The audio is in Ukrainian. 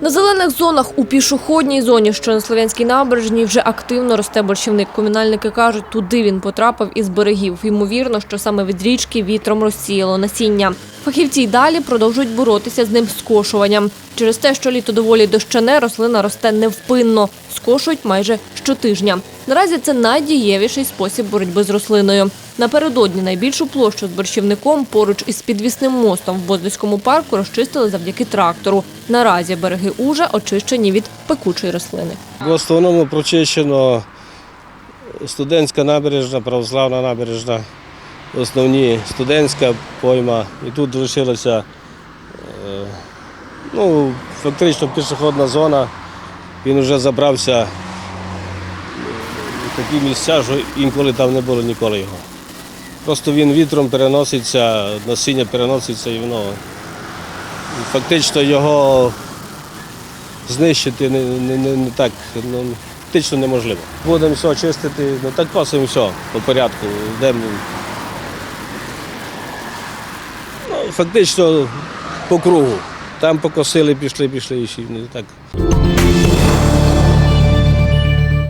На зелених зонах у пішохідній зоні, що на Слов'янській набережній, вже активно росте борщівник. Комунальники кажуть, туди він потрапив із берегів. Ймовірно, що саме від річки вітром розсіяло насіння. Фахівці й далі продовжують боротися з ним скошуванням. Через те, що літо доволі дощане, рослина росте невпинно. Скошують майже щотижня. Наразі це найдієвіший спосіб боротьби з рослиною. Напередодні найбільшу площу з борщівником поруч із підвісним мостом в Боздоському парку розчистили завдяки трактору. Наразі береги Ужа очищені від пекучої рослини. В основному прочищено студентська набережна, православна набережна, основні студентська пойма. І тут лишилася е, ну, фактично пішохідна зона. Він вже забрався в такі місця, що інколи там не було ніколи його. Просто він вітром переноситься, насіння переноситься і воно фактично його знищити не, не, не, не так ну, фактично неможливо. Будемо все чистити, ну так косимо все по порядку. Йдемо. Ну, фактично по кругу. Там покосили, пішли, пішли і ще так.